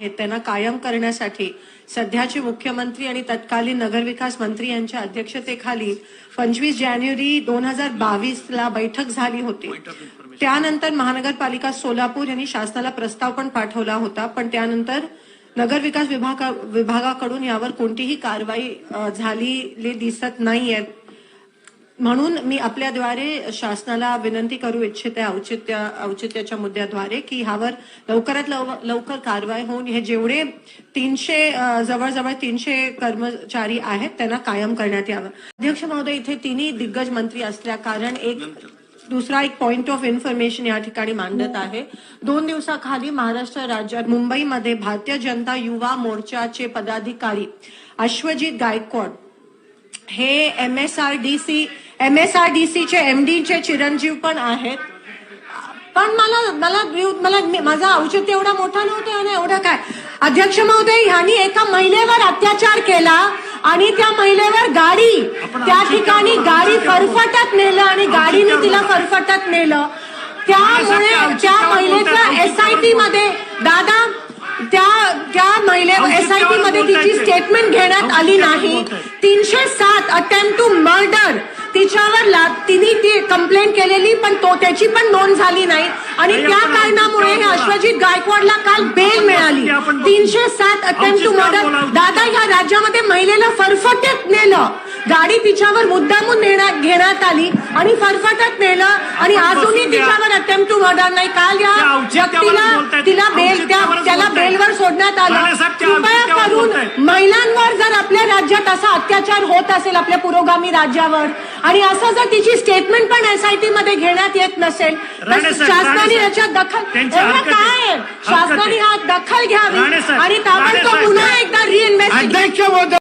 हे त्यांना कायम करण्यासाठी सध्याचे मुख्यमंत्री आणि तत्कालीन नगरविकास मंत्री यांच्या अध्यक्षतेखाली पंचवीस जानेवारी दोन हजार बावीस ला बैठक झाली होती. त्यानंतर महानगरपालिका सोलापूर यांनी शासनाला प्रस्ताव पण पाठवला होता पण त्यानंतर नगरविकास विभागा विभागाकडून यावर कोणतीही कारवाई झालेली दिसत नाहीये. म्हणून मी आपल्याद्वारे शासनाला विनंती करू इच्छिते औचित्य औचित्याच्या मुद्द्याद्वारे की ह्यावर लवकरात लव- लवकर कारवाई होऊन हे जेवढे तीनशे जवळजवळ तीनशे कर्मचारी आहेत त्यांना कायम करण्यात यावं. अध्यक्ष महोदय इथे तिन्ही दिग्गज मंत्री असल्या कारण एक दुसरा एक पॉइंट ऑफ इन्फॉर्मेशन या ठिकाणी मांडत आहे. दोन दिवसाखाली महाराष्ट्र राज्यात मुंबईमध्ये भारतीय जनता युवा मोर्चाचे पदाधिकारी अश्वजित गायकवाड हे M S R D C M S R D सीचे एम चे चिरंजीव पण आहेत. पण मला मला मला माझा औचित्य एवढा मोठा नव्हता आणि एवढं काय? अध्यक्ष महोदय ह्यांनी एका महिलेवर अत्याचार केला आणि त्या महिलेवर गाडी त्या ठिकाणी गाडी फरफटत नेलं आणि गाडीने तिला फरफटत नेलं. त्यामुळे त्या महिलेचं एसआयटी मध्ये दादा त्या त्या महिले एसआयटी मध्ये तिची स्टेटमेंट घेण्यात आली नाही. तीनशे सात अटेम्प्ट टू मर्डर तिच्यावर तिने ती कंप्लेंट केलेली पण तो त्याची पण नोंद झाली नाही. आणि त्या कारणामुळे हे अश्वजित गायकवाडला काल बेल मिळाली. तीनशे सात अटेम्प्ट टू मर्डर दादा या राज्यामध्ये महिलेला फरफटत नेलं. गाडी तिच्यावर मुद्दामून नेण्यात घेण्यात आली आणि फरफटत नेलं. आणि अजूनही तिच्यावर अटेम्प्ट टू मर्डर नाही. काल या व्यक्तीला तिला बेल त्या त्याला बेलवर सोडण्यात आलं. कृपया करून महिलांवर जर आपल्या राज्यात असा अत्याचार होत असेल आपल्या पुरोगामी राज्यावर आणि असं जर तिची स्टेटमेंट पण एसआयटी मध्ये घेण्यात येत नसेल तर शासनाने याच्यात दखल काय. शासनाने हा दखल घ्यावी आणि ताबडतोब साहेब, पुन्हा एकदा महोदय